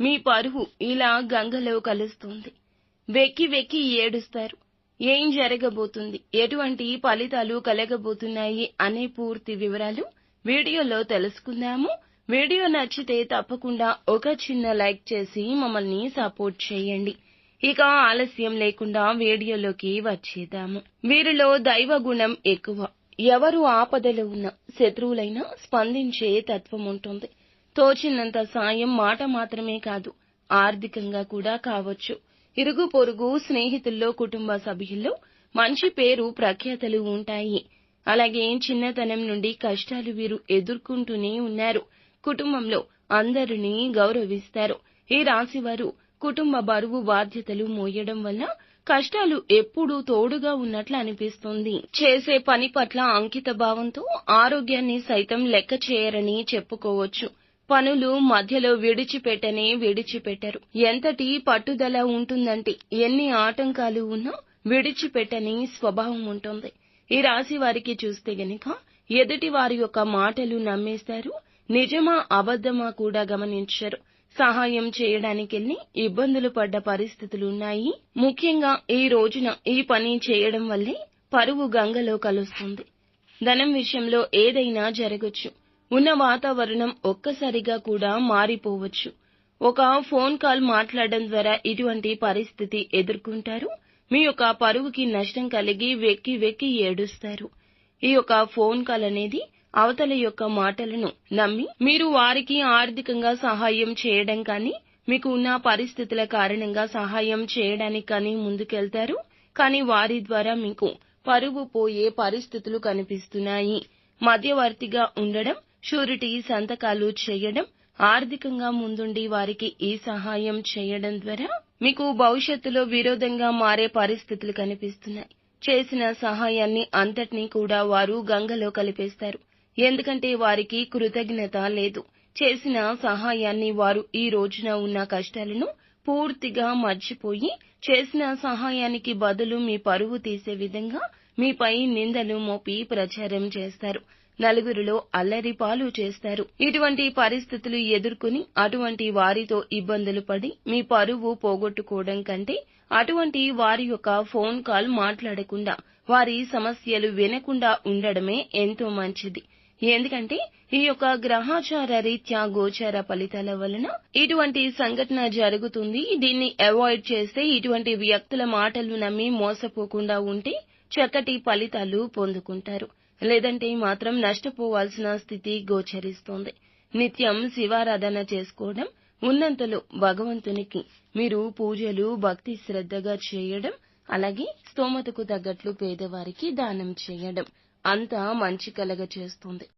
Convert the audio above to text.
మీ పరువు ఇలా గంగలో కలుస్తుంది. వెక్కి వెక్కి ఏడుస్తారు. ఏం జరగబోతుంది? ఎటువంటి ఫలితాలు కలగబోతున్నాయి అనే పూర్తి వివరాలు వీడియోలో తెలుసుకుందాము. వీడియో నచ్చితే తప్పకుండా ఒక చిన్న లైక్ చేసి మమ్మల్ని సపోర్ట్ చేయండి. ఇక ఆలస్యం లేకుండా వీడియోలోకి వచ్చేద్దాము. వీరిలో దైవ గుణం ఎక్కువ. ఎవరు ఆపదలో ఉన్న శత్రువులైనా స్పందించే తత్వం ఉంటుంది. తోచినంత సాయం మాట మాత్రమే కాదు ఆర్థికంగా కూడా కావచ్చు. ఇరుగు పొరుగు స్నేహితుల్లో కుటుంబ సభ్యుల్లో మంచి పేరు ప్రఖ్యాతలు ఉంటాయి. అలాగే చిన్నతనం నుండి కష్టాలు వీరు ఎదుర్కొంటూనే ఉన్నారు. కుటుంబంలో అందరినీ గౌరవిస్తారు. ఈ రాశివారు కుటుంబ బరువు బాధ్యతలు మోయడం వల్ల కష్టాలు ఎప్పుడూ తోడుగా ఉన్నట్లు అనిపిస్తుంది. చేసే పని పట్ల అంకిత భావంతో ఆరోగ్యాన్ని సైతం లెక్క చేయరని చెప్పుకోవచ్చు. పనులు మధ్యలో విడిచిపెట్టనే విడిచిపెట్టరు. ఎంతటి పట్టుదల ఉంటుందంటే ఎన్ని ఆటంకాలు ఉన్నా విడిచిపెట్టని స్వభావం ఉంటుంది. ఈ రాశి వారికి చూస్తే గనక ఎదుటి వారి యొక్క మాటలు నమ్మేస్తారు నిజమా అబద్ధమా కూడా గమనించరు. సహాయం చేయడానికెళ్ళి ఇబ్బందులు పడ్డ పరిస్థితులున్నాయి ముఖ్యంగా ఈ రోజున ఈ పని చేయడం వల్లే పరువు గంగలో కలుస్తుంది. ధనం విషయంలో ఏదైనా జరగొచ్చు. ఉన్న వాతావరణం ఒక్కసారిగా కూడా మారిపోవచ్చు. ఒక ఫోన్ కాల్ మాట్లాడడం ద్వారా ఇటువంటి పరిస్థితి ఎదుర్కొంటారు. మీ యొక్క పరువుకి నష్టం కలిగి వెక్కి వెక్కి ఏడుస్తారు. ఈ యొక్క ఫోన్ కాల్ అనేది అవతల యొక్క మాటలను నమ్మి మీరు వారికి ఆర్థికంగా సహాయం చేయడం కానీ మీకు ఉన్న పరిస్థితుల కారణంగా సహాయం చేయడానికి కానీ ముందుకెళ్తారు. కానీ వారి ద్వారా మీకు పరువు పోయే పరిస్థితులు కనిపిస్తున్నాయి. మధ్యవర్తిగా ఉండడం షూరిటీ సంతకాలు చేయడం ఆర్థికంగా ముందుండి వారికి ఈ సహాయం చేయడం ద్వారా మీకు భవిష్యత్తులో విరోధంగా మారే పరిస్థితులు కనిపిస్తున్నాయి. చేసిన సహాయాన్ని అంతటినీ కూడా వారు గంగలో కలిపేస్తారు. ఎందుకంటే వారికి కృతజ్ఞత లేదు. చేసిన సహాయాన్ని వారు ఈ రోజున ఉన్న కష్టాలను పూర్తిగా మర్చిపోయి చేసిన సహాయానికి బదులు మీ పరువు తీసే విధంగా మీపై నిందలు మోపి ప్రచారం చేస్తారు. నలుగురిలో అల్లరిపాలు చేస్తారు. ఇటువంటి పరిస్థితులు ఎదుర్కొని అటువంటి వారితో ఇబ్బందులు పడి మీ పరువు పోగొట్టుకోవడం కంటే అటువంటి వారి యొక్క ఫోన్ కాల్ మాట్లాడకుండా వారి సమస్యలు వినకుండా ఉండడమే ఎంతో మంచిది. ఎందుకంటే ఈ యొక్క గ్రహాచార రీత్యా గోచార ఫలితాల వలన ఇటువంటి సంఘటన జరుగుతుంది. దీన్ని అవాయిడ్ చేస్తే ఇటువంటి వ్యక్తుల మాటలు నమ్మి మోసపోకుండా ఉంటే చక్కటి ఫలితాలు పొందుకుంటారు. లేదంటే మాత్రం నష్టపోవాల్సిన స్థితి గోచరిస్తోంది. నిత్యం శివారాధన చేసుకోవడం ఉన్నంతలో భగవంతునికి మీరు పూజలు భక్తి శ్రద్ధగా చేయడం అలాగే స్తోమతకు తగ్గట్లు పేదవారికి దానం చేయడం అంతా మంచి కలగ చేస్తుంది